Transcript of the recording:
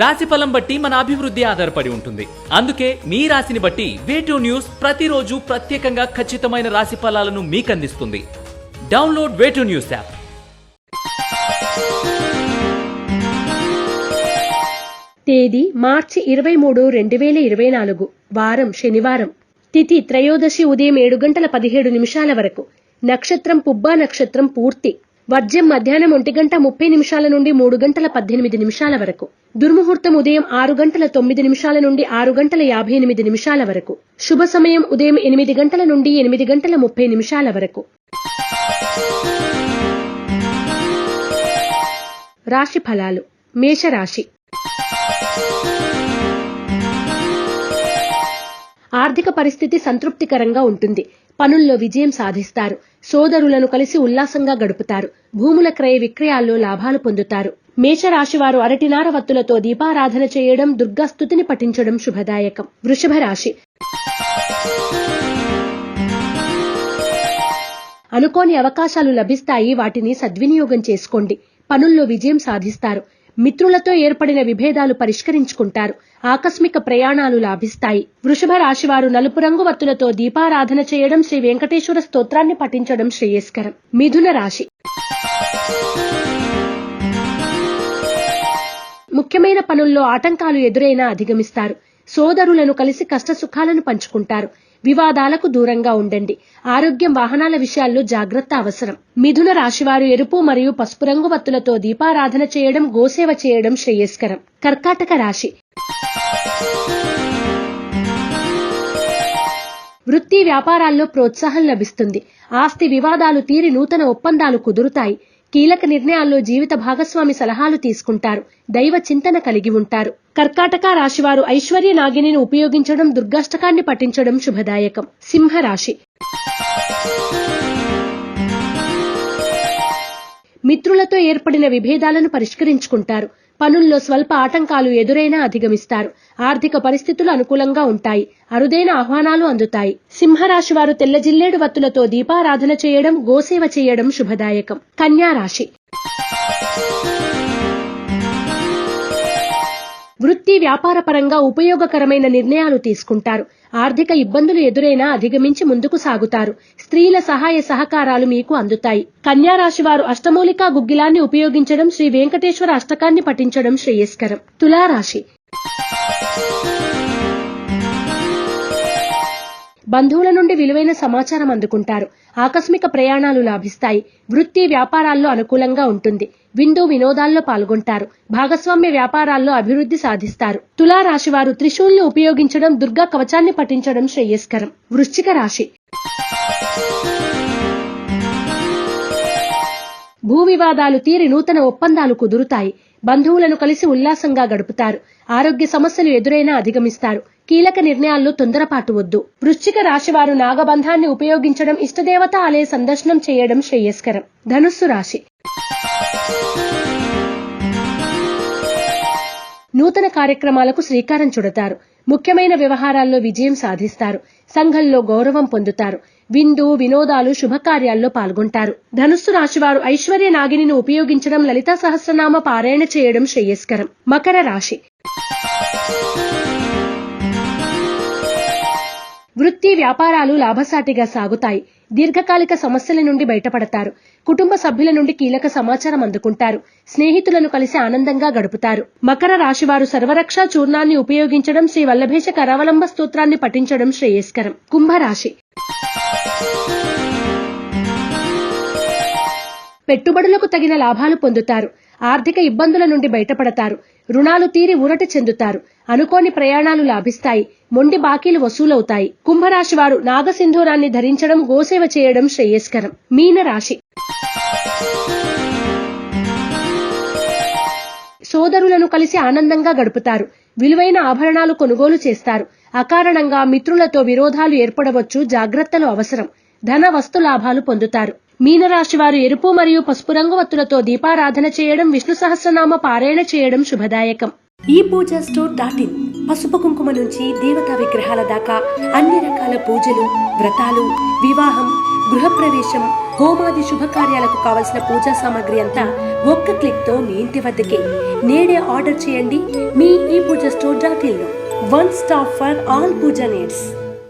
రాశి ఫలం బట్టి మన అభివృద్ధి ఆధారపడి ఉంటుంది. అందుకే మీ రాశిని బట్టి వేటూ న్యూస్ ప్రతిరోజు ప్రత్యేకంగా ఖచ్చితమైన రాశి ఫలాలను మీకు అందిస్తుంది డౌన్లోడ్ వేటూ న్యూస్ యాప్ తేదీ మార్చి ఇరవై మూడు రెండు వేల ఇరవై నాలుగు వారం శనివారం. తిథి త్రయోదశి ఉదయం ఏడు గంటల పదిహేడు నిమిషాల వరకు. నక్షత్రం పుబ్బా నక్షత్రం పూర్తి. వర్జ్యం మధ్యాహ్నం ఒంటి గంట ముప్పై నిమిషాల నుండి మూడు గంటల పద్దెనిమిది నిమిషాల వరకు. దుర్ముహూర్తం ఉదయం ఆరు గంటల తొమ్మిది నిమిషాల నుండి ఆరు గంటల యాభై ఎనిమిది నిమిషాల వరకు. శుభ సమయం ఉదయం ఎనిమిది గంటల నుండి ఎనిమిది గంటల ముప్పై నిమిషాల వరకు. రాశి ఫలాలు. మేషరాశి. ఆర్థిక పరిస్థితి సంతృప్తికరంగా ఉంటుంది. పనుల్లో విజయం సాధిస్తారు. సోదరులను కలిసి ఉల్లాసంగా గడుపుతారు. భూముల క్రయ విక్రయాల్లో లాభాలు పొందుతారు. మేషరాశివారు అరటినార వత్తులతో దీపారాధన చేయడం దుర్గాస్తుతిని పఠించడం శుభదాయకం. వృషభ రాశి. అనుకోని అవకాశాలు లభిస్తాయి వాటిని సద్వినియోగం చేసుకోండి. పనుల్లో విజయం సాధిస్తారు. మిత్రులతో ఏర్పడిన విభేదాలు పరిష్కరించుకుంటారు. ఆకస్మిక ప్రయాణాలు లాభిస్తాయి. వృషభ రాశివారు నలుపు రంగు వత్తులతో దీపారాధన చేయడం శ్రీ వెంకటేశ్వర స్తోత్రాన్ని పఠించడం శ్రేయస్కరం. మిథున రాశి. ముఖ్యమైన పనుల్లో ఆటంకాలు ఎదురైనా అధిగమిస్తారు. సోదరులను కలిసి కష్టసుఖాలను పంచుకుంటారు. వివాదాలకు దూరంగా ఉండండి. ఆరోగ్యం వాహనాల విషయాల్లో జాగ్రత్త అవసరం. మిథున రాశివారు ఎరుపు మరియు పసుపు రంగు వత్తులతో దీపారాధన చేయడం గోసేవ చేయడం శ్రేయస్కరం. కర్కాటక రాశి. వృత్తి వ్యాపారాల్లో ప్రోత్సాహం లభిస్తుంది. ఆస్తి వివాదాలు తీరి నూతన ఒప్పందాలు కుదురుతాయి. కీలక నిర్ణయాల్లో జీవిత భాగస్వామి సలహాలు తీసుకుంటారు. దైవ చింతన కలిగి ఉంటారు. కర్కాటక రాశివారు ఐశ్వర్య నాగిని ఉపయోగించడం దుర్గాష్టకాన్ని పఠించడం శుభదాయకం. సింహరాశి. మిత్రులతో ఏర్పడిన విభేదాలను పరిష్కరించుకుంటారు. పనుల్లో స్వల్ప ఆటంకాలు ఎదురైనా అధిగమిస్తారు. ఆర్థిక పరిస్థితులు అనుకూలంగా ఉంటాయి. అరుదైన ఆహ్వానాలు అందుతాయి. సింహరాశి వారు తెల్ల జిల్లేడు వత్తులతో దీపారాధన చేయడం గోసేవ చేయడం శుభదాయకం. కన్యా రాశి వృత్తి వ్యాపార పరంగా ఉపయోగకరమైన నిర్ణయాలు తీసుకుంటారు. ఆర్థిక ఇబ్బందులు ఎదురైనా అధిగమించి ముందుకు సాగుతారు. స్త్రీల సహాయ సహకారాలు మీకు అందుతాయి. కన్యా రాశి వారు అష్టమూలికా గుగ్గిలాన్ని ఉపయోగించడం శ్రీ వెంకటేశ్వర అష్టకాన్ని పఠించడం శ్రేయస్కరం. తులారాశి. బంధువుల నుండి విలువైన సమాచారం అందుకుంటారు. ఆకస్మిక ప్రయాణాలు లాభిస్తాయి. వృత్తి వ్యాపారాల్లో అనుకూలంగా ఉంటుంది. విందు వినోదాల్లో పాల్గొంటారు. భాగస్వామ్య వ్యాపారాల్లో అభివృద్ధి సాధిస్తారు. తులా రాశి వారు త్రిశూల్ని ఉపయోగించడం దుర్గా కవచాన్ని పఠించడం శ్రేయస్కరం. వృశ్చిక రాశి. భూ వివాదాలు తీరి నూతన ఒప్పందాలు కుదురుతాయి. బంధువులను కలిసి ఉల్లాసంగా గడుపుతారు. ఆరోగ్య సమస్యలు ఎదురైనా అధిగమిస్తారు. కీలక నిర్ణయాల్లో తొందరపాటు వద్దు. వృశ్చిక రాశివారు నాగబంధాన్ని ఉపయోగించడం ఇష్టదేవత ఆలయ సందర్శనం చేయడం శ్రేయస్కరం. ధనుస్సు రాశి. నూతన కార్యక్రమాలకు శ్రీకారం చుడతారు. ముఖ్యమైన వ్యవహారాల్లో విజయం సాధిస్తారు. సంఘంలో గౌరవం పొందుతారు. విందు వినోదాలు శుభకార్యాల్లో పాల్గొంటారు. ధనుస్సు రాశివారు ఐశ్వర్య నాగిని ఉపయోగించడం లలిత సహస్రనామ పారాయణ చేయడం శ్రేయస్కరం. మకర రాశి. వృత్తి వ్యాపారాలు లాభసాటిగా సాగుతాయి. దీర్ఘకాలిక సమస్యల నుండి బయటపడతారు. కుటుంబ సభ్యుల నుండి కీలక సమాచారం అందుకుంటారు. స్నేహితులను కలిసి ఆనందంగా గడుపుతారు. మకర రాశివారు సర్వరక్ష చూర్ణాన్ని ఉపయోగించడం శ్రీ వల్లభేష కరావలంబ స్తోత్రాన్ని పఠించడం శ్రేయస్కరం. కుంభరాశి. పెట్టుబడులకు తగిన లాభాలు పొందుతారు. ఆర్థిక ఇబ్బందుల నుండి బయటపడతారు. రుణాలు తీరి ఊరట చెందుతారు. అనుకోని ప్రయాణాలు లాభిస్తాయి. మొండి బాకీలు వసూలవుతాయి. కుంభరాశి వారు నాగసింధూరాన్ని ధరించడం గోసేవ చేయడం శ్రేయస్కరం. మీన రాశి సోదరులను కలిసి ఆనందంగా గడుపుతారు. విలువైన ఆభరణాలు కొనుగోలు చేస్తారు. అకారణంగా మిత్రులతో విరోధాలు ఏర్పడవచ్చు జాగ్రత్తలు అవసరం. ధన వస్తు లాభాలు పొందుతారు. మీనరాశి వారు ఎరుపు మరియు పసుపు రంగు వత్తులతో దీపారాధన చేయడం విష్ణు సహస్రనామ పారాయణ చేయడం శుభదాయకం. ఈ పూజ స్టోర్ డాట్ ఇన్. పసుపు కుంకుమ నుంచి దేవతా విగ్రహాల దాకా అన్ని రకాల పూజలు వ్రతాలు వివాహం గృహప్రవేశం హోమాది శుభకార్యాలకు కావలసిన పూజా సామాగ్రి అంతా ఒక్క క్లిక్తో మీ ఇంటి వద్దకే. నేడే ఆర్డర్ చేయండి మీ ఈ Pooja store dot in one stop for all pooja needs.